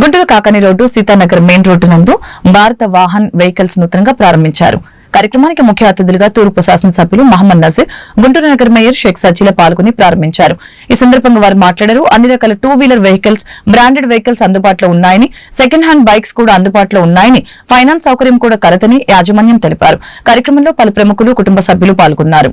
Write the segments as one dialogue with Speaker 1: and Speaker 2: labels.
Speaker 1: Guntur Kakani road Sitanagar main road నందు Bharat Vahan vehicles నూతనంగా ప్రారంభించారు. కార్యక్రమానికి ముఖ్య అతిథులుగా తూర్పు శాసనసభ్యులు మహమ్మద్ నజీర్ గుంటూరు నగర్ మేయర్ షేక్ సజీల పాల్గొని ప్రారంభించారు. ఈ సందర్భంగా వారు మాట్లాడారు. అన్ని రకాల two wheeler vehicles branded vehicles అందుబాటులో ఉన్నాయని సెకండ్ హ్యాండ్ బైక్స్ కూడా అందుబాటులో ఉన్నాయని ఫైనాన్స్ సౌకర్యం కూడా కలతని యాజమాన్యం తెలిపారు. కార్యక్రమంలో పలు ప్రముఖులు కుటుంబ సభ్యులు పాల్గొన్నారు.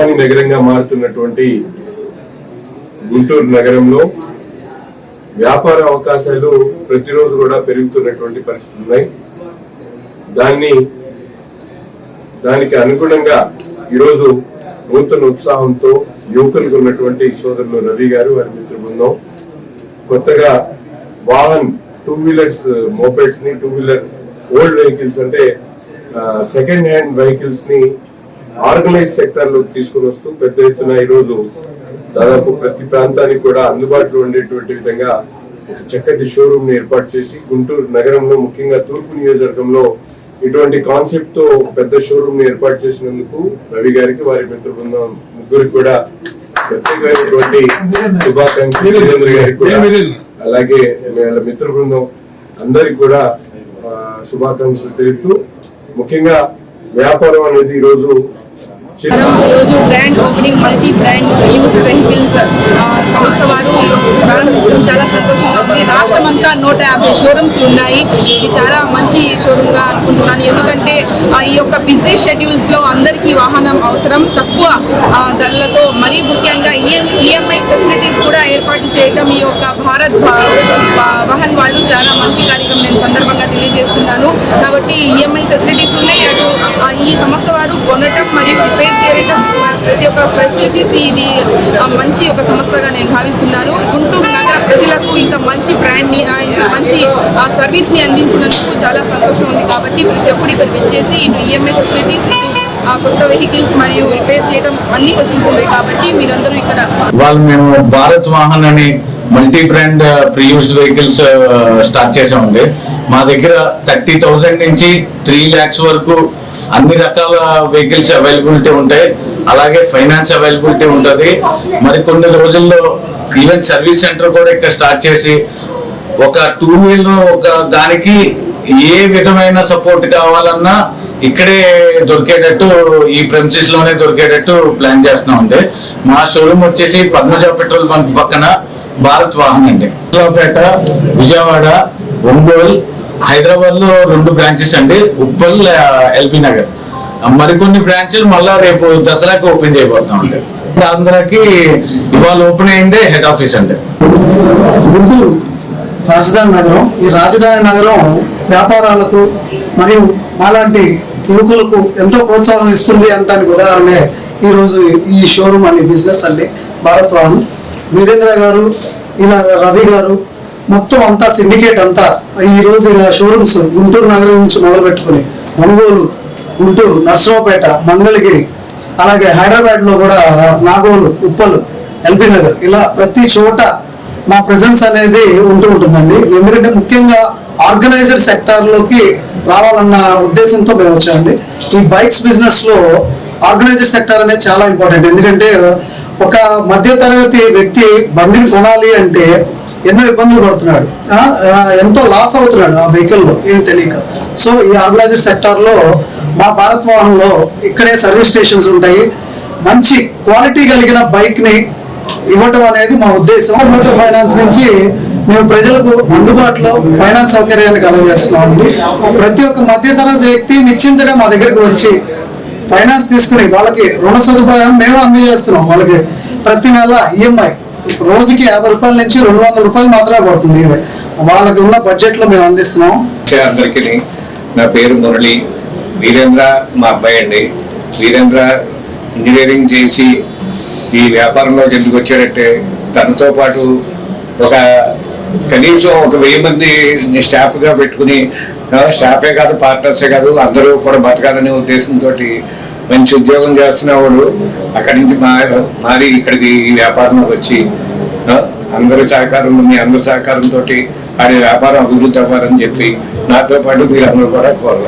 Speaker 2: రాజధాని నగరంగా మారుతున్నటువంటి గుంటూరు నగరంలో వ్యాపార అవకాశాలు ప్రతిరోజు కూడా పెరుగుతున్నటువంటి పరిస్థితులు ఉన్నాయి. దాన్ని దానికి అనుగుణంగా ఈరోజు నూతన ఉత్సాహంతో యువకులకు ఉన్నటువంటి సోదరులు రవి గారు వారి మిత్ర బృందం కొత్తగా వాహన్ టూ వీలర్స్ మోపెట్స్ని టూ వీలర్ ఓల్డ్ వెహికల్స్ అంటే సెకండ్ హ్యాండ్ వెహికల్స్ని ఆర్గనైజ్ సెక్టర్లోకి తీసుకుని వస్తూ పెద్ద ఎత్తున ఈరోజు దాదాపు ప్రతి ప్రాంతానికి కూడా అందుబాటులో ఉండేటువంటి విధంగా ఒక చక్కటి షోరూమ్ని ఏర్పాటు చేసి గుంటూరు నగరంలో ముఖ్యంగా తూర్పు నియోజకవర్గంలో ఇటువంటి కాన్సెప్ట్తో పెద్ద షోరూమ్ని ఏర్పాటు చేసినందుకు రవి గారికి వారి మిత్ర బృందం ముగ్గురికి కూడా ప్రత్యేకమైనటువంటి శుభాకాంక్షలు. గారికి కూడా అలాగే వీళ్ళ మిత్ర బృందం అందరికి కూడా శుభాకాంక్షలు తెలుపుతూ ముఖ్యంగా వ్యాపారం అనేది ఈ రోజు
Speaker 3: ఈరోజు brand opening multi brand used vehicles ఆ, సంస్థ వారు ప్రారంభించడం చాలా సంతోషంగా ఉంది. రాష్ట్రం అంతా నూట యాభై షోరూమ్స్ ఉన్నాయి. ఇది చాలా మంచి షోరూమ్గా అనుకుంటున్నాను. ఎందుకంటే ఈ యొక్క బిజీ షెడ్యూల్స్లో అందరికీ వాహనం అవసరం. తక్కువ ధరలతో మరీ ముఖ్యంగా ఈఎంఐ ఫెసిలిటీస్ కూడా ఏర్పాటు చేయడం ఈ యొక్క భారత్ వాహన్ వాళ్ళు చాలా మంచి కార్యక్రమం నేను సందర్భంగా తెలియజేస్తున్నాను. కాబట్టి ఈఎంఐ ఫెసిలిటీస్ ఉన్నాయి. అటు ఆ, ఈ సంస్థ వారు కొనటం మరియు రిపేర్ చేయటం ప్రతి ఒక్క ఫెసిలిటీస్ ఇది మంచి ఒక సంస్థగా నేను భావిస్తున్నాను. గుంటూరు నగర ప్రజలకు ఇంత మంచి బ్రాండ్ని ఇంత మంచి సర్వీస్ని అందించినందుకు చాలా సంతోషం ఉంది కాబట్టి ప్రతి ఒక్కరు ఇక్కడ విచ్చేసి ఇటు ఈఎంఐ ఫెసిలిటీస్ కొత్త వెహికల్స్ మరియు రిపేర్ చేయడం అన్ని ఫెసిలిటీస్ ఉన్నాయి కాబట్టి మీరందరూ ఇక్కడ
Speaker 4: వాళ్ళు మేము భారత్ వాహన్ అని multi brand preused vehicles start చేసామండి మా దగ్గర థర్టీ థౌజండ్ నుంచి త్రీ ల్యాక్స్ వరకు అన్ని రకాల వెహికల్స్ అవైలబిలిటీ ఉంటాయి. అలాగే ఫైనాన్స్ అవైలబిలిటీ ఉంటుంది. మరి కొన్ని రోజుల్లో ఈవెన్ సర్వీస్ సెంటర్ కూడా ఇక్కడ స్టార్ట్ చేసి ఒక టూ వీలర్ ఒక దానికి ఏ విధమైన సపోర్ట్ కావాలన్నా ఇక్కడే దొరికేటట్టు ఈ ప్రెమిసెస్లోనే దొరికేటట్టు ప్లాన్ చేస్తున్నాం అండి. మా షోరూమ్ వచ్చేసి పద్మజ పెట్రోల్ బంక్ పక్కన భారత్ వాహన్ అండి. పేట విజయవాడ ఒంగోలు హైదరాబాద్లో రెండు బ్రాంచెస్ అండి. ఉప్పల్ ఎల్బీ నగర్. మరికొన్ని బ్రాంచ్లు మళ్ళా రేపు దసరాకి ఓపెన్ చేయబోతున్నాం అండి. ఆంధ్రాకి ఇవాళ ఓపెన్ అయిందే హెడ్ ఆఫీస్ అండి.
Speaker 5: గుంటూరు. రాజధాని నగరం ఈ రాజధాని నగరం వ్యాపారాలకు మరియు మాలాంటి యువకులకు ఎంతో ప్రోత్సాహం ఇస్తుంది అనడానికి ఉదాహరణే ఈరోజు ఈ షోరూమ్ అనే బిజినెస్ అండి. భారత్ వాహన్. వీరేంద్ర గారు ఇలా రవి గారు మొత్తం అంతా సిండికేట్ అంతా ఈరోజు ఇలా షోరూమ్స్ గుంటూరు నగరం నుంచి మొదలు పెట్టుకుని ఒంగోలు గుంటూరు నర్సరావుపేట మంగళగిరి అలాగే హైదరాబాద్లో కూడా నాగోలు ఉప్పలు ఎల్బీ నగర్ ఇలా ప్రతి చోట మా ప్రజెన్స్ అనేది ఉంటూ ఉంటుందండి. ఎందుకంటే ముఖ్యంగా ఆర్గనైజ్డ్ సెక్టార్లోకి రావాలన్న ఉద్దేశంతో మేము వచ్చామండి. ఈ బైక్స్ బిజినెస్లో ఆర్గనైజ్డ్ సెక్టార్ అనేది చాలా ఇంపార్టెంట్ ఎందుకంటే ఒక మధ్య తరగతి వ్యక్తి బండిని కొనాలి అంటే ఎన్నో ఇబ్బందులు పడుతున్నాడు. ఎంతో లాస్ అవుతున్నాడు ఆ వెహికల్లో ఏం తెలియక. సో ఈ ఆర్గనైజ్డ్ సెక్టార్లో మా భారత్ వాహనంలో ఇక్కడే సర్వీస్ స్టేషన్స్ ఉంటాయి. మంచి క్వాలిటీ కలిగిన బైక్ని ఇవ్వటం అనేది మా ఉద్దేశం. మోటార్ ఫైనాన్స్ నుంచి మేము ప్రజలకు అందుబాటులో ఫైనాన్స్ సౌకర్యాన్ని కలగజేస్తున్నామండి ప్రతి ఒక్క మధ్యతరగతి వ్యక్తి నిశ్చింతగా మా దగ్గరికి వచ్చి ఫైనాన్స్ తీసుకుని వాళ్ళకి రుణ సదుపాయం మేము అందజేస్తున్నాం. వాళ్ళకి ప్రతి నెల ఈఎంఐ రోజుకి యాభై రూపాయల నుంచి రెండు వందల రూపాయలు మాత్రమే పడుతుంది వాళ్ళకి ఉన్న బడ్జెట్లో మేము అందిస్తున్నాం.
Speaker 6: అందరికీ. నా పేరు మురళి. వీరేంద్ర మా అబ్బాయి అండి. వీరేంద్ర ఇంజనీరింగ్ చేసి ఈ వ్యాపారంలోకి ఎందుకు వచ్చాడంటే తనతో పాటు ఒక కనీసం ఒక వెయ్యి మంది స్టాఫ్గా పెట్టుకుని స్టాఫే కాదు పార్ట్నర్సే కాదు అందరూ కూడా బతకాలనే ఉద్దేశంతో మంచి ఉద్యోగం చేస్తున్న వాడు అక్కడి నుంచి మా మారి ఇక్కడికి ఈ వ్యాపారంలోకి వచ్చి అందరి సహకారం మీ అందరి సహకారంతో ఆడి వ్యాపారం అభివృద్ధి అవ్వాలని చెప్పి నాతో పాటు మీరు అందరూ కూడా కోరవాలి